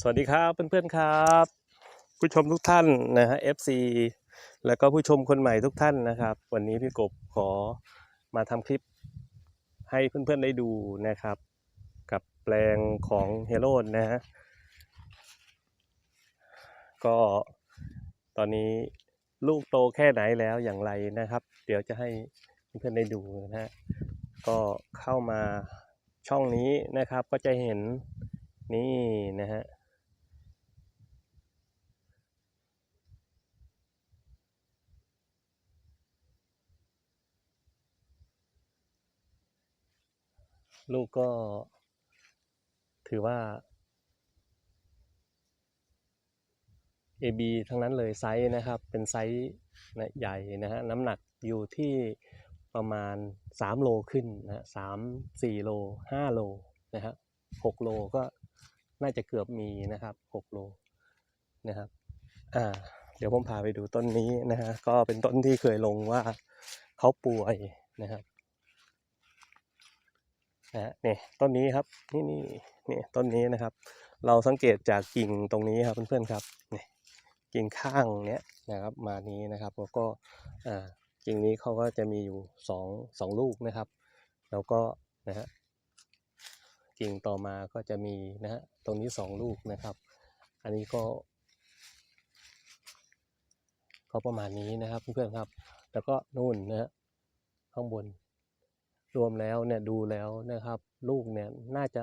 สวัสดีครับเพื่อนๆครับ ผู้ชมทุกท่านนะฮะ FC แล้วก็ผู้ชมคนใหม่ทุกท่านนะครับ วันนี้พี่กบขอมาทำคลิปให้เพื่อนๆได้ดูนะครับ กับแปลงของเฮโรดนะฮะก็ตอนนี้ลูกโตแค่ไหนแล้วอย่างไรนะครับ เดี๋ยวจะให้เพื่อนๆได้ดูนะฮะก็เข้ามาช่องนี้นะครับก็จะเห็นนี่นะฮะ ลูกก็ถือว่า AB ทั้งนั้นเลยไซส์นะครับ เป็นไซส์นะใหญ่นะฮะน้ำหนักอยู่ที่ประมาณ 3 โลขึ้นนะสามสี่โล 5 โลนะฮะหกโลก็น่าจะเกือบมีนะครับ6โลนะครับอ่าเดี๋ยวผมพาไปดูต้นนี้นะฮะก็เป็นต้นที่เคยลงว่าเขาป่วยนะครับ นะนี่ต้นนี้ครับนี่นี่นี่ต้นนี้นะครับ เราสังเกตจากกิ่งตรงนี้ครับเพื่อนๆครับนี่กิ่งข้างเนี้ยนะครับมานี้นะครับแล้วก็กิ่งนี้เขาก็จะมีอยู่สองสองลูกนะครับ แล้วก็นะฮะกิ่งต่อมาก็จะมีนะฮะตรงนี้สองลูกนะครับ อันนี้ก็ก็ประมาณนี้นะครับเพื่อนๆครับ แล้วก็นู่นนะฮะข้างบน รวมแล้วเนี่ยดูแล้วนะครับลูกเนี่ยน่าจะ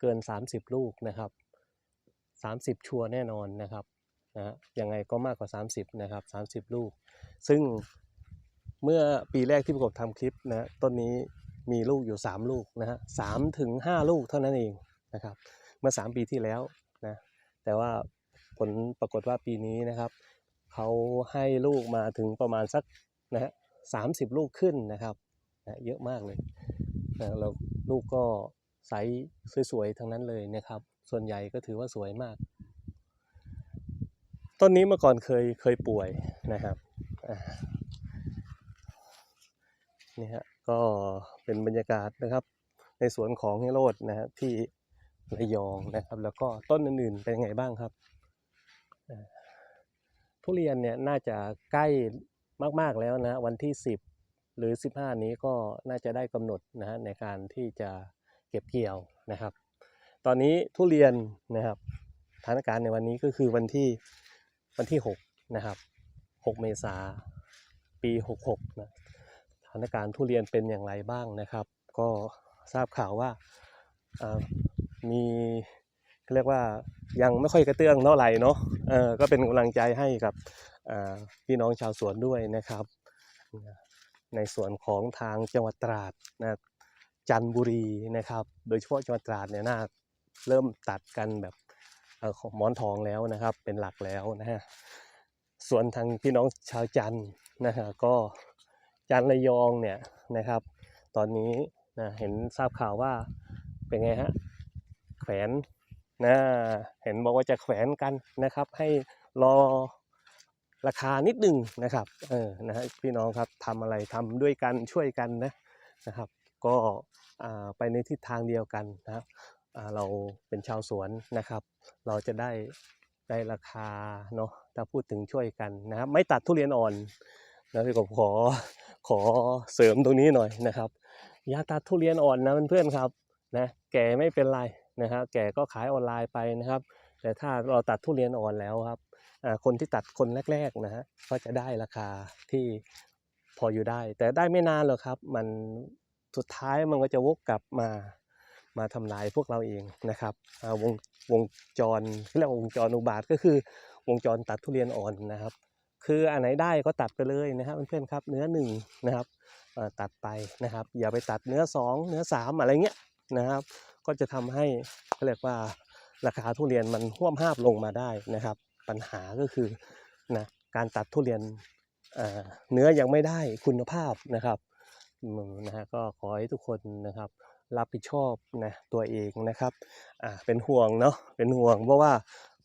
เกิน 30 ลูกนะครับ 30 ชัวแน่นอนนะครับนะฮะยังไงก็มากกว่า 30นะครับ30 ลูก ซึ่งเมื่อปีแรกที่ประกบทำคลิปนะต้นนี้มีลูกอยู่ 3 ลูกนะฮะสามถึง5ลูกเท่านั้นเองนะครับ เมื่อ 3 ปีที่แล้วนะแต่ว่าผลปรากฏว่าปีนี้นะครับเขาให้ลูกมาถึงประมาณสักนะฮะสามสิบลูกขึ้นนะครับ นะเยอะมากเลยนะแล้วลูกก็ไซส์สวยๆทั้งนั้นเลยนะครับ ส่วนใหญ่ก็ถือว่าสวยมาก ต้นนี้เมื่อก่อนเคยเคยป่วยนะครับนี่ฮะก็เป็นบรรยากาศนะครับ ในสวนของเฮโรดนะฮะที่ระยองนะครับ แล้วก็ต้นอื่นๆเป็นไงบ้างครับทุเรียนเนี่ยน่าจะใกล้มากๆแล้วนะวันที่ 10 หรือ 15 นี้ก็น่าจะได้กำหนดนะฮะในการที่จะเก็บเกี่ยวนะครับ ตอนนี้ทุเรียนนะครับสถานการณ์ในวันนี้ก็คือวันที่วันที่6นะครับ6 เมษาปี 66นะสถานการณ์ทุเรียนเป็นอย่างไรบ้างนะครับ ก็ทราบข่าวว่าอ่ามีเรียกว่ายังไม่ค่อยกระเตื้องเท่าไหร่เนาะเออก็เป็นกำลังใจให้กับพี่น้องชาวสวนด้วยนะครับ ในส่วนของทางจังหวัดตราดนะจันทบุรีนะครับ โดยเฉพาะจังหวัดตราดเนี่ยน่าเริ่มตัดกันแบบของมอนทองแล้วนะครับ เป็นหลักแล้วนะฮะส่วนทางพี่น้องชาวจันนะฮะก็จันทร์ระยองเนี่ยนะครับ ตอนนี้นะเห็นทราบข่าวว่าเป็นไงฮะแขวนนะเห็นบอกว่าจะแขวนกันนะครับ ให้รอ ราคานิดหนึ่งนะครับเออนะฮะพี่น้องครับทำอะไรทำด้วยกันช่วยกันนะนะครับ ก็อ่าไปในทิศทางเดียวกันนะครับเราเป็นชาวสวนนะครับ เราจะได้ได้ราคาเนาะถ้าพูดถึงช่วยกันนะครับ ไม่ตัดทุเรียนอ่อนนะพี่กบขอขอเสริมตรงนี้หน่อยนะครับอย่าตัดทุเรียนอ่อนนะเพื่อนๆครับนะแก่ไม่เป็นไรนะครับแก่ก็ขายออนไลน์ไปนะครับ แต่ถ้าเราตัดทุเรียนอ่อนแล้วครับ คนที่ตัดคนแรกๆนะฮะก็จะได้ราคาที่พออยู่ได้ แต่ได้ไม่นานหรอกครับ มันสุดท้ายมันก็จะวกกลับมามาทำลายพวกเราเองนะครับวงวงจรเรียกว่าวงจรอุบาทก็คือ วงจรตัดทุเรียนอ่อนนะครับ คืออันไหนได้ก็ตัดไปเลยนะครับเพื่อนๆครับเนื้อหนึ่งนะครับตัดไปนะครับ อย่าไปตัดเนื้อสองเนื้อสามอะไรเงี้ยนะครับ ก็จะทำให้เขาเรียกว่าราคาทุเรียนมันห่วมห้าบลงมาได้นะครับ ปัญหาก็คือนะการตัดทุเรียนเนื้อยังไม่ได้คุณภาพนะครับนะฮะก็ขอให้ทุกคนนะครับรับผิดชอบนะตัวเองนะครับอ่าเป็นห่วงเนาะเป็นห่วงเพราะว่า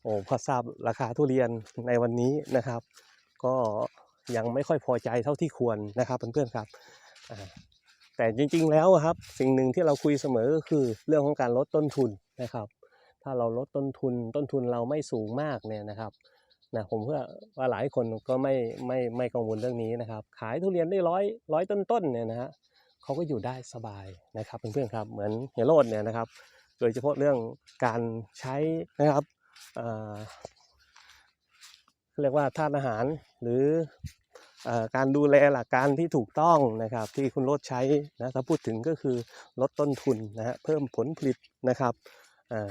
โอ้พอทราบราคาทุเรียนในวันนี้นะครับ ก็ยังไม่ค่อยพอใจเท่าที่ควรนะครับเพื่อนๆครับอ่าแต่จริงๆแล้วครับสิ่งหนึ่งที่เราคุยเสมอก็คือเรื่องของการลดต้นทุนนะครับ ถ้าเราลดต้นทุนต้นทุนเราไม่สูงมากเนี่ยนะครับนะผมเพื่อว่าหลายคนก็ไม่ไม่ไม่กังวลเรื่องนี้นะครับ ขายทุเรียนได้ร้อยร้อยต้นๆเนี่ยนะฮะเขาก็อยู่ได้สบายนะครับเพื่อนๆครับเหมือนเฮโรดเนี่ยนะครับ โดยเฉพาะเรื่องการใช้นะครับเรียกว่าธาตุอาหารหรืออการดูแลหลักการที่ถูกต้องนะครับ ที่คุณโรดใช้นะถ้าพูดถึงก็คือลดต้นทุนนะฮะเพิ่มผลผลิตนะครับอ่อ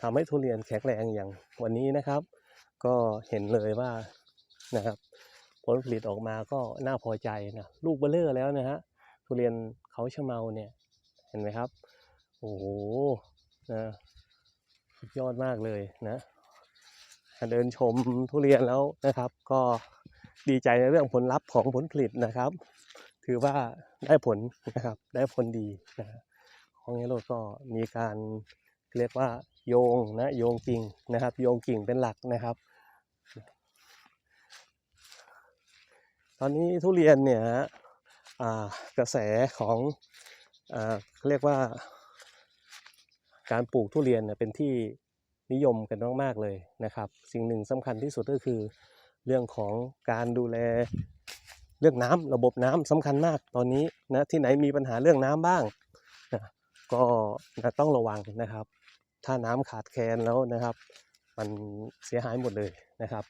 ทำให้ทุเรียนแข็งแรงอย่างวันนี้นะครับ ก็เห็นเลยว่านะครับ ผลผลิตออกมาก็น่าพอใจนะลูกเบลเลอร์แล้วนะฮะทุเรียนเขาชะเมาเนี่ยเห็นไหมครับโอ้โหนะยอดมากเลยนะ เดินชมทุเรียนแล้วนะครับ ก็ดีใจในเรื่องผลลัพธ์ของผลผลิตนะครับ ถือว่าได้ผลนะครับได้ผลดีนะของนี้เราก็มีการเรียกว่า โยงนะโยงกิ่งนะครับ โยงกิ่งเป็นหลักนะครับ ตอนนี้ทุเรียนเนี่ยกระแสของอเรียกว่า การปลูกทุเรียนเป็นที่นิยมกันมากๆเลยนะครับ สิ่งหนึ่งสำคัญที่สุดก็คือเรื่องของการดูแลเรื่องน้ำระบบน้ำสำคัญมากตอนนี้นะที่ไหนมีปัญหาเรื่องน้ำบ้างนะก็ต้องระวังนะครับ ถ้าน้ำขาดแคลนแล้วนะครับ มันเสียหายหมดเลยนะครับ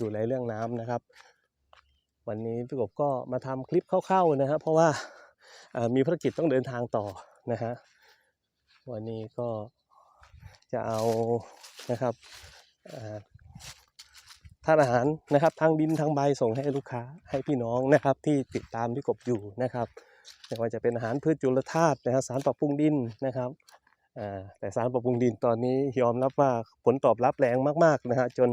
ดูแลเรื่องน้ำนะครับ วันนี้พี่กบก็มาทำคลิปเข้าวๆนะครับ เพราะว่ามีภารกิจต้องเดินทางต่อนะฮะวันนี้ก็จะเอานะครับเอ่อทานอาหารนะครับทางดินทางใบส่งให้ลูกค้าให้พี่น้องนะครับ ที่ติดตามพี่กบอยู่นะครับไม่ว่าจะเป็นอาหารพืชจุลธาตุนะครับสารปรับปรุงดินนะครับ แต่สารปรับปรุงดินตอนนี้ยอมรับว่าผลตอบรับแรงมากๆนะฮะจน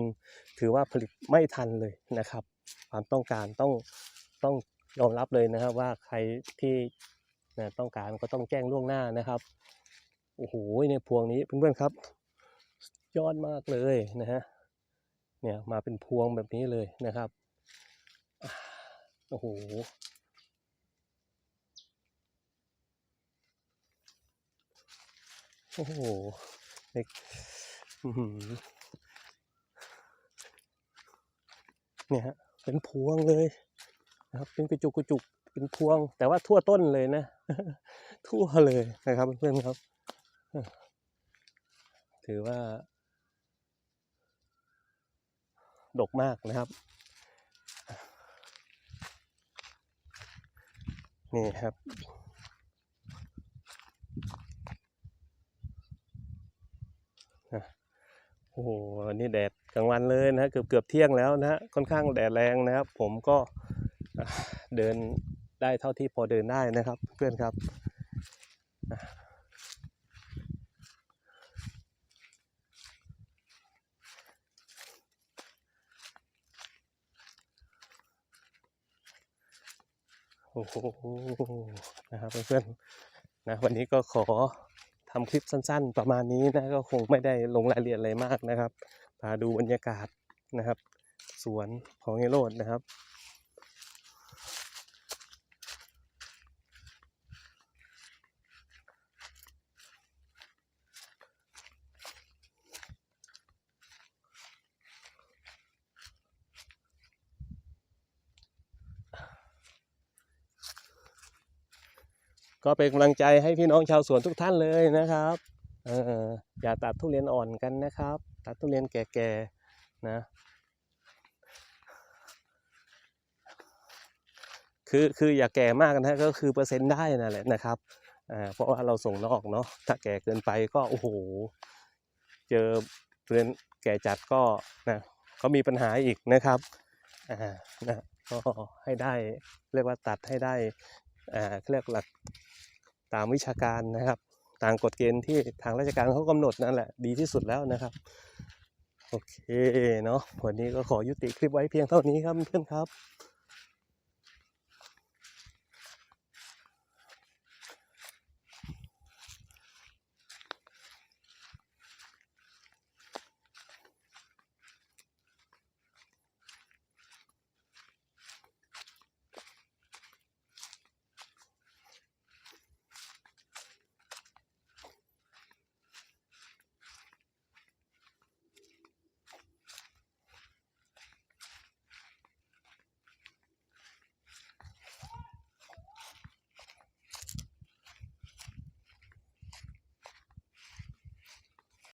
ถือว่าผลิตไม่ทันเลยนะครับ ความต้องการต้องต้องยอมรับเลยนะครับว่าใครที่นะต้องการก็ต้องแจ้งล่วงหน้านะครับโอ้โหในพวงนี้เพื่อนๆครับ ยอดมากเลยนะฮะเนี่ยมาเป็นพวงแบบนี้เลยนะครับโอ้โห โอ้โหเด็กเนี่ยฮะเป็นพวงเลยนะครับ เป็นกระจุกกระจุกเป็นพวง แต่ว่าทั่วต้นเลยนะ ทั่วเลยนะครับเพื่อนๆครับ ถือว่า ดกมากนะครับ นี่ครับ นะโอ้โหนนี้แดดกลางวันเลยนะเกือบเกือบเที่ยงแล้วนะฮะค่อนข้างแดดแรงนะครับ ผมก็เดินได้เท่าที่พอเดินได้นะครับ เพื่อนครับโอ้โหนะครับเพื่อนๆนะวันนี้ก็ขอ ทำคลิปสั้นๆ ประมาณนี้นะก็คงไม่ได้ลงรายละเอียดอะไรมากนะครับพาดูบรรยากาศนะครับ สวนของเฮโรดนะครับ ก็เป็นกำลังใจให้พี่น้องชาวสวนทุกท่านเลยนะครับเอออย่าตัดทุเรียนอ่อนกันนะครับ ตัดทุเรียนแก่ๆนะ คือคืออย่าแก่มากนะก็คือเปอร์เซ็นต์ได้นั่นแหละนะครับอ่าเพราะว่าเราส่งนอกเนาะถ้าแก่เกินไปก็โอ้โห เจอเรียนแก่จัดก็นะก็มีปัญหาอีกนะครับอ่านะก็ให้ได้เรียกว่าตัดให้ได้อ่าเรียกหลัก ตามวิชาการนะครับ ตามกฎเกณฑ์ที่ทางราชการเขากำหนดนั่นแหละดีที่สุดแล้วนะครับ โอเคเนาะวันนี้ก็ขอยุติคลิปไว้เพียงเท่านี้ครับเพื่อนครับ